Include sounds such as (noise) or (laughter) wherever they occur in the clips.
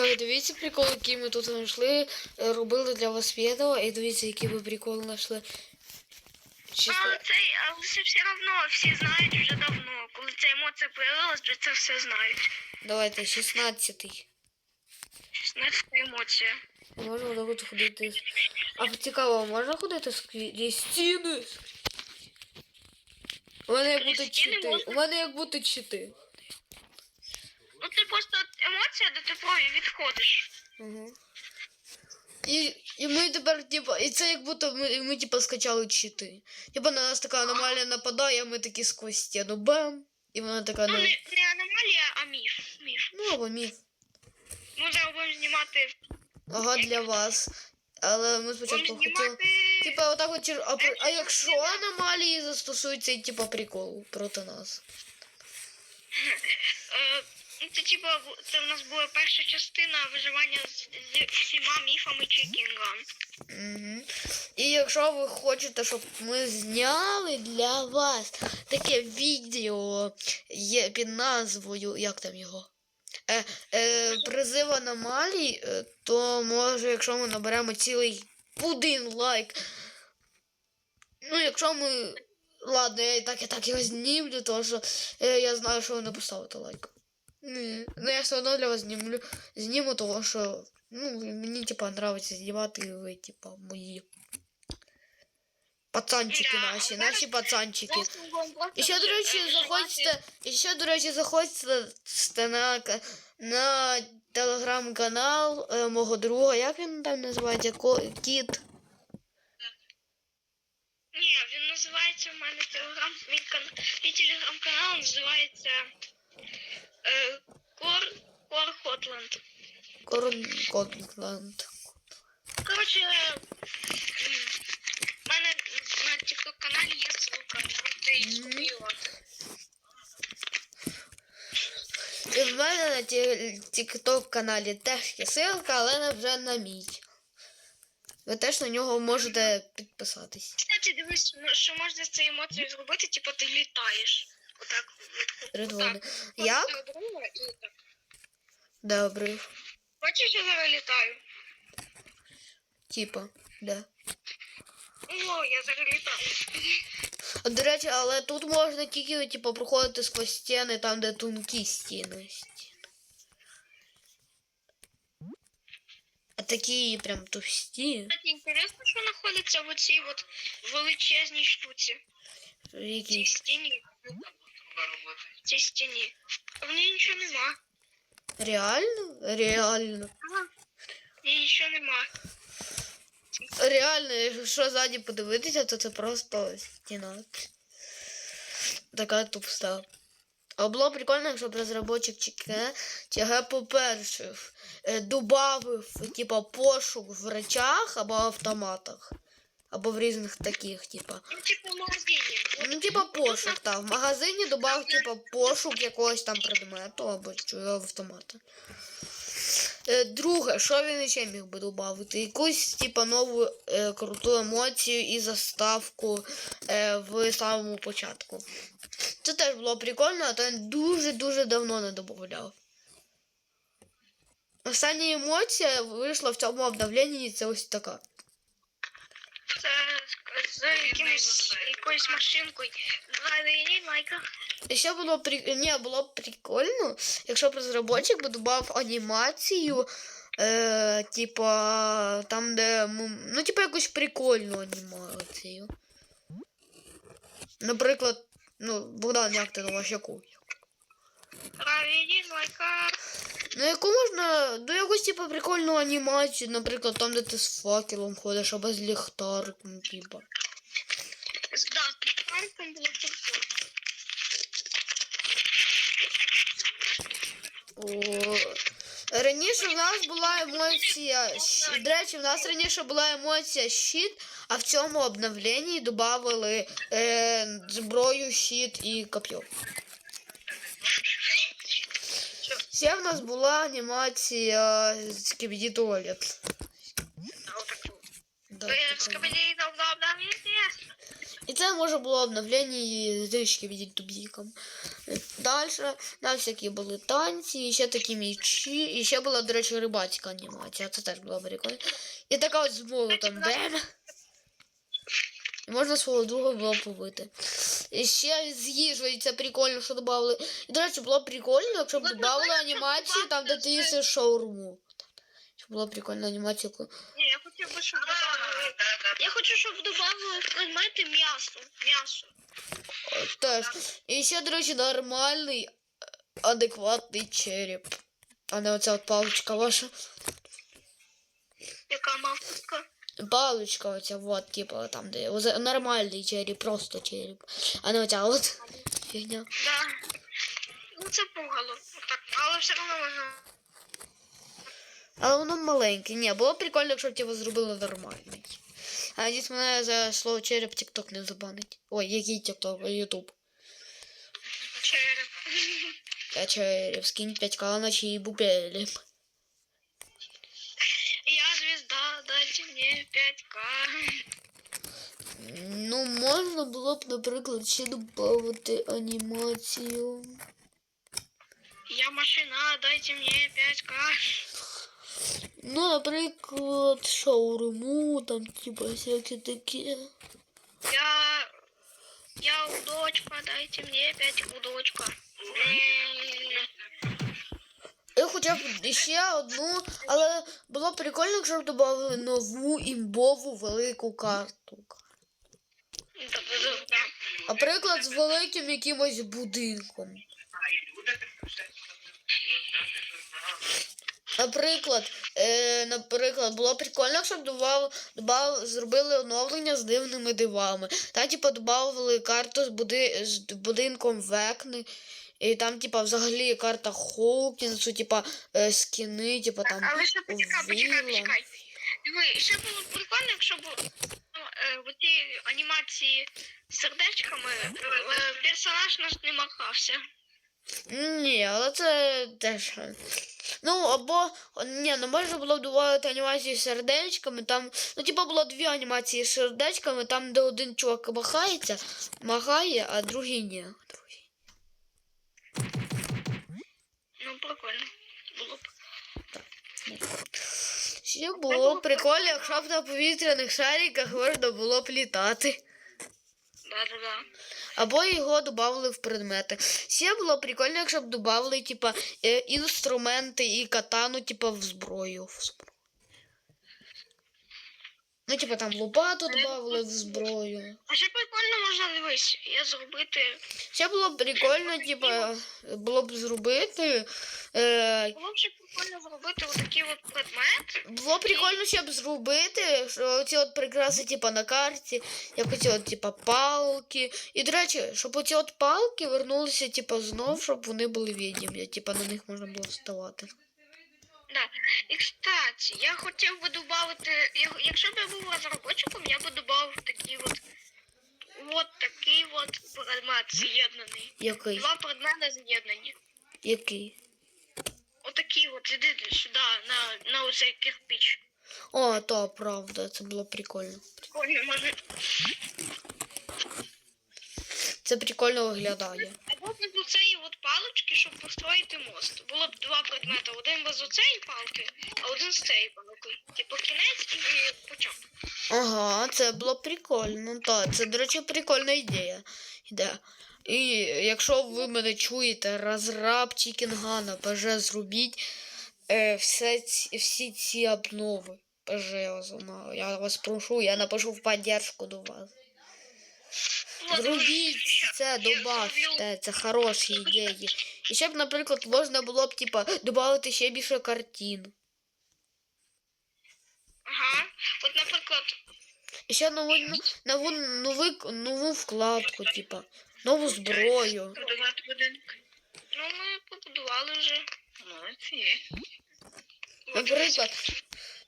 Так, дивіться прикол, який ми тут знайшли. Е, Робили для вас відео, і дивіться, які ви приколи знайшли. Чисто... Але цей, але це все одно всі знають вже давно. Коли ця емоція появилась, то це все знають. Давайте, 16-й. 16 емоція. Отак от ходити. А цікаво, можна ходити скрізь стіни? У мене як будто чити. У мене як будто чити. Це просто де ти відходиш. Угу. І, і ми тепер, типа, і це як будто ми, ми типа скачали чити. Типа на нас така аномалія нападає, а ми такі сквозь стіну бам. І вона така Ну не, не аномалія, а міф. Міф. Ну або міф. Ми зараз будемо знімати. Ага, для вас. Але ми спочатку хотіли. знімати. Типа, отак от чер- а, а якщо аномалії застосують цей типа прикол проти нас? Ну, це типа це в нас була перша частина виживання з, з всіма міфами Чекінган. Угу. І якщо ви хочете, щоб ми зняли для вас таке відео є під назвою, як там його? Е, е, призив аномалій, е, то може, якщо ми наберемо цілий один лайк. Ну, якщо ми. Ладно, я і так і так його знімлю, тому що е, я знаю, що ви не поставите лайк. Ні, ну я все одно для вас знімлю. Зніму, того що ну, мені типа нравиться знімати і ви, типа, мої. Пацанчики Да, наші, зараз- наші пацанчики. Зараз ми будемо просто І ще, до вже, речі, е, заходьте, і ще, до речі, заходьте на, ка- на телеграм-канал е, мого друга, як він там називається? Ко- Кіт. Ні, він називається в мене телеграм. Мій, кан... мій телеграм-канал називається е, Кор Кор Хотланд. Корн Котланд. Коротше, е, в мене на TikTok каналі є ссылка, можете її скопіювати. І в мене на тікток каналі теж є ссылка, але не вже на мій. Ви теж на нього можете підписатись. Кстати, дивись, ну, що можна з цією емоцією зробити, типу ти літаєш. Отак. Ридвони. Як? Так. Добре. Бачиш, я зараз літаю? Типа, да. О, я зараз літаю. А, До речі, але тут можна тільки, типу, проходити сквозь стіни, там, де тонкі стіни. А такі прям товсті. Кстати, інтересно, що знаходиться в оцій от величезній штуці. В цій Стіні. В цій стіні. А в ній нічого нема. Реально? Реально. Ага. В ній нічого нема. Реально, якщо ззаді подивитися, то це просто стіна. Така товста. А було прикольно, якщо б розробочик ЧК, ЧГ, по-перше, е, типа, пошук в речах або автоматах. Або в різних таких, типа. Ну, типу, в магазині. Ну, типа пошук, так. В магазині додав, типа, пошук якогось там предмету або чого автомата. Е, Друге, що він ще міг би додати? Якусь, типа, нову е, круту емоцію і заставку е, в самому початку. Це теж було прикольно, а то він дуже-дуже давно не додавав. Остання емоція вийшла в цьому обновленні, і це ось така. Це з- якимось якоюсь машинкою. Двадцять лайка. І ще було при... Ні, було б прикольно, якщо б розробник би додав анімацію, е, типа, там, де. Ну, типа якусь прикольну анімацію. Наприклад, ну, Богдан, як ти думаєш, яку? Двадцять лайка. Ну, яку можна. Ну, якусь, типа, прикольну анімацію, наприклад, там, де ти з факелом ходиш, або з ліхтариком, типа. Да, з було прикольно. О, Раніше в нас була емоція. До речі, в нас раніше була емоція щит, а в цьому обновленні додали е, зброю, щит і коп'ю. Ще в нас була анімація скібіді туалет. А. Да, І це може було обновлення знижки від тубіком. Далі на всякі були танці, і ще такі м'ячі, і ще була, до речі, рибацька анімація. Це теж було прикольно. І така от з молотом. Бем. І можна свого друга було побити. Ще з їжею це прикольно, що додали. І, до речі, було прикольно, якщо б додали анімацію там, де ти їсиш шаурму. Щоб була прикольна анімація. Ні, я хотів би, щоб додали. Я хочу, щоб додали в м'ясо. М'ясо. Теж. І ще, до речі, нормальний, е, адекватний череп. А не оця от паличка ваша. Яка мавка? Паличка оця, вот, типа, там, де нормальний череп, просто череп. А не оця от фігня. Да. Ну це пугало. Так, але все одно можна. Але воно маленьке. Ні, було б прикольно, якщо б його зробили нормальний. А надіюсь, мене за слово череп TikTok не забанить. Ой, який TikTok, Ютуб. Череп. Я череп, скинь 5к на чиї бубелі. дайте мне 5к. Ну, можна було б, наприклад, ще додати анімацію. Я машина, дайте мне 5к. Ну, наприклад, шаурму, там, типа, всякі такі. Я... Я удочка, дайте мне 5 удочка. М, І Хоча б ще одну, але було прикольно, якщо б додали нову імбову велику карту. Наприклад, з великим якимось будинком. Наприклад, е, наприклад, було прикольно, якщо б добав, зробили оновлення з дивними дивами. Там, типа, додавали карту з, буди, з будинком Векни. І там, типа, взагалі карта Хоукінсу, типа, е, скіни, типа там. Але ще почекай, почекай, вілла. почекай. Диви, ще було б прикольно, якщо б ну, е, в анімації з сердечками е, персонаж наш не махався. Ні, але це теж. Ну, або ні, ну можна було б додати анімації з сердечками. Там, ну, типа було дві анімації з сердечками, там, де один чувак махається, махає, а другий ні. Другий. Ну, прикольно. Було б. Ще було б прикольно, якщо б на повітряних шариках можна було б літати. Да-да-да. Або його додали в предмети. Ще було прикольно, якщо б додали, типа, е, інструменти і катану, типа, в зброю. В зброю. Ну, типа там лопату додали в зброю. А ще прикольно можна дивись, я зробити. Ще було б прикольно, типа, було б зробити. Е, Було б ще прикольно зробити отакий от предмет. було б прикольно ще б зробити, що ці от прикраси, типа, на карті, як оці от, типа, палки. І, до речі, щоб оці от палки вернулися, типа, знов, щоб вони були відімі, типа, на них можна було вставати. Да. І кстати, я хотів би додати, якщо б я був розробником, я би додав такий от. От такий от предмет з'єднаний. Який? Два предмети з'єднані. Який? Отакий от, іди сюди, на, на оцей кирпич. О, то правда, це було прикольно. Прикольно, може. Це прикольно виглядає. Або без оцеї от палички, щоб построїти мост. Було б два предмети. Один без оцеї палки, а один з цієї палки. Типу кінець і початок. Ага, це було прикольно. Так, це, до речі, прикольна ідея. Ідея. І якщо ви мене чуєте, розраб Чікінгана, ПЖ зробіть е, все ці, всі ці обнови. ПЖ, я вас, я вас прошу, я напишу в поддержку до вас. Зробіть це, добавте, це хороші ідеї. І ще б, наприклад, можна було б, типа, додати ще більше картин. Ага. От, наприклад, І ще нову, нову, нову, нову вкладку, типа, нову зброю. будувати будинок. Ну, ми побудували вже. Молодці. Наприклад,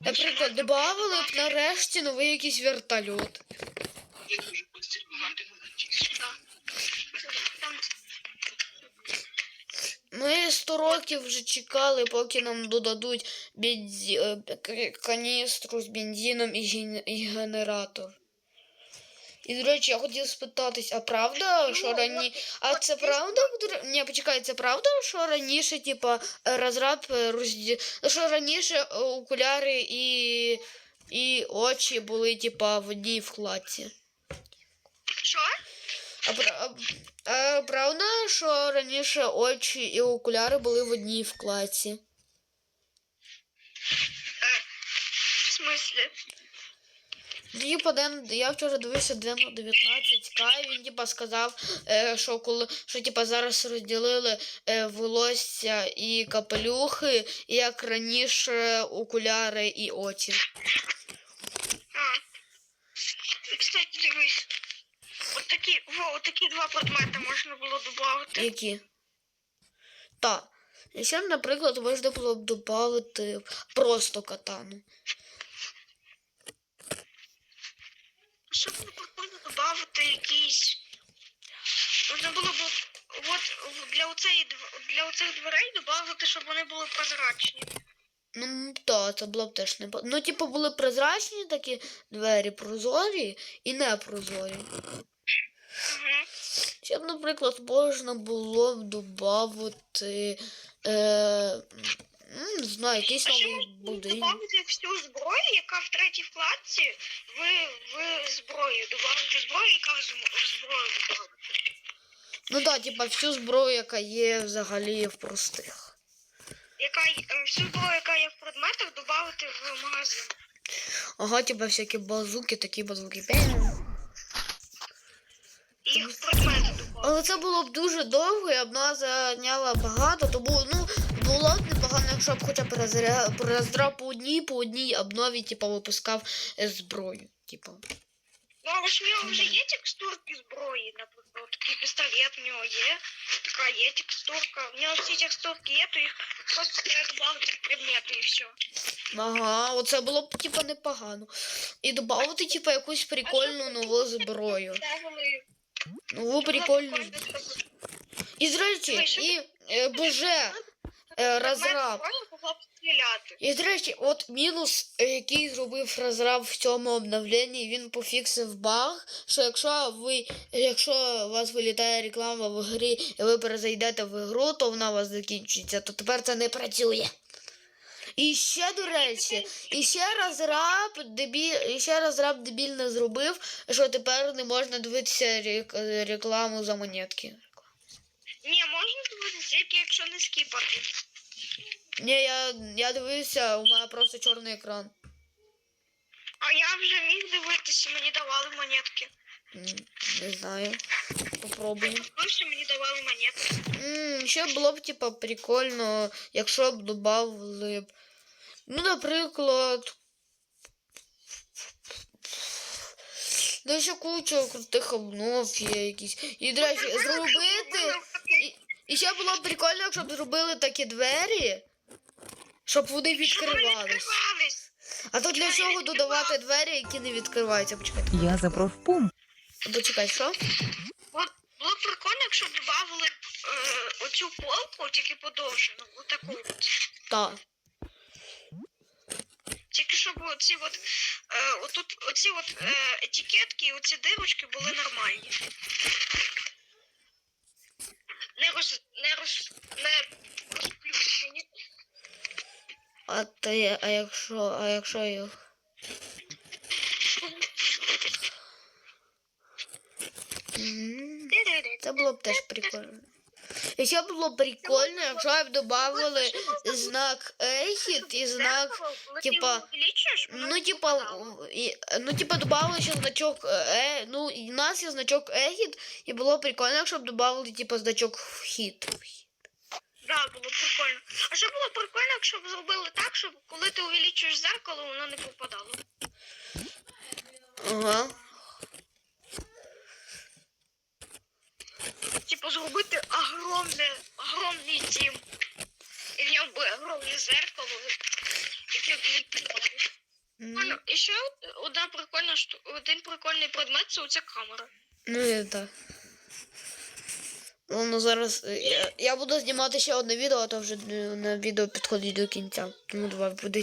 наприклад, додавали б нарешті новий якийсь вертольот. Ми 100 років вже чекали, поки нам додадуть бензі... е, каністру з бензином і, ген... і генератор. І, до речі, я хотів спитатись, а правда, що Ну, рані... А це правда? Ні, почекай, це правда, що раніше, типа, е, розраб е, розді... що раніше окуляри і... і очі були, типа, в одній вкладці? А, пра- а, а правда, що раніше очі і окуляри були в одній вкладці? В смислі? Ну, Типа, Ден, я вчора дивився Дена 19К, і він типа сказав, е, що коли що типа зараз розділили е, волосся і капелюхи, і як раніше окуляри і очі. А. Кстати, дивись. Такі, два предмети можна було додати. Які? Так. І ще, наприклад, можна було б додати просто катану. Щоб було прикольно додати якісь. Можна було б от для оцеї для оцих дверей додати, щоб вони були прозрачні. Ну, так, це було б теж не Ну, типу, були прозрачні такі двері, прозорі і непрозорі. Ще б, наприклад, можна було б додати, е, не знаю, якийсь новий будинок. додати всю зброю, яка в третій вкладці, в, в зброю. Додати зброю, яка в зброю додати. Ну так, типа всю зброю, яка є взагалі в простих. Яка е, всю зброю, яка є в предметах, додати в магазин. Ага, типа всякі базуки, такі базуки. Їх в предмети додати. Але це було б дуже довго, б нас зайняла багато, тому ну було б непогано, якщо б хоча б роздрав по одній, по одній обнові, типа, випускав е, зброю. Типа. Ну, ж в нього вже є текстурки зброї, наприклад. Такий пістолет в нього є. Така є текстурка. В нього всі текстурки є, то їх просто треба додати предмети і все. Ага, оце було б типа непогано. І додати, типа, якусь прикольну нову зброю. Прикольну. зброю. І з речі, і е, боже, е, розраб. І от мінус, е, який зробив розраб в цьому обновленні, він пофіксив баг, що якщо ви, якщо у вас вилітає реклама в грі і ви перезайдете в ігру, то вона у вас закінчиться, то тепер це не працює. І ще, до речі, і ще розраб дебіль, і ще розраб дебільно зробив, що тепер не можна дивитися рек- рекламу за монетки. Ні, можна дивитися, тільки якщо не скіпати. Ні, я, я дивився, у мене просто чорний екран. А я вже міг дивитися, мені давали монетки. Не знаю. Попробуємо. Дивився, мені давали монетки. М, Ще було б, типа, прикольно, якщо б додали б. Ну, наприклад. Ну, ще куча крутих обнов є якісь. І, до речі, зробити. І, і ще було б прикольно, якщо б зробили такі двері, щоб вони відкривались. А то для чого додавати двері, які не відкриваються? Почекайте. Я за профпум. Почекай, що? От було б прикольно, додали е, оцю полку, тільки подовжену, отаку от. Так. Тільки щоб оці от, е, отут, оці от е, етикетки і оці дирочки були нормальні. Не роз, не роз, не розплющені. А, я- а якщо, а якщо їх. М, (laughs) Це було б теж прикольно. І ще було б прикольно, якщо б додали знак ехід і знак. типа, Ну, типа, і, ну, типа, додали ще значок е, ну, і в нас є значок ехід, і було б прикольно, якщо б додали, типа, значок вхід. Да, було б прикольно. А що було б прикольно, якщо б зробили так, щоб коли ти увеличуєш зеркало, воно не попадало. Ага. Зробити огромне, огромний дім. І в ньому буде огромне зеркало, яке. М, Ну, і ще одна прикольна один прикольний предмет це оця камера. Ну і так. Ну, зараз е, я, я буду знімати ще одне відео, а то вже е, на відео підходить до кінця. Тому давай буде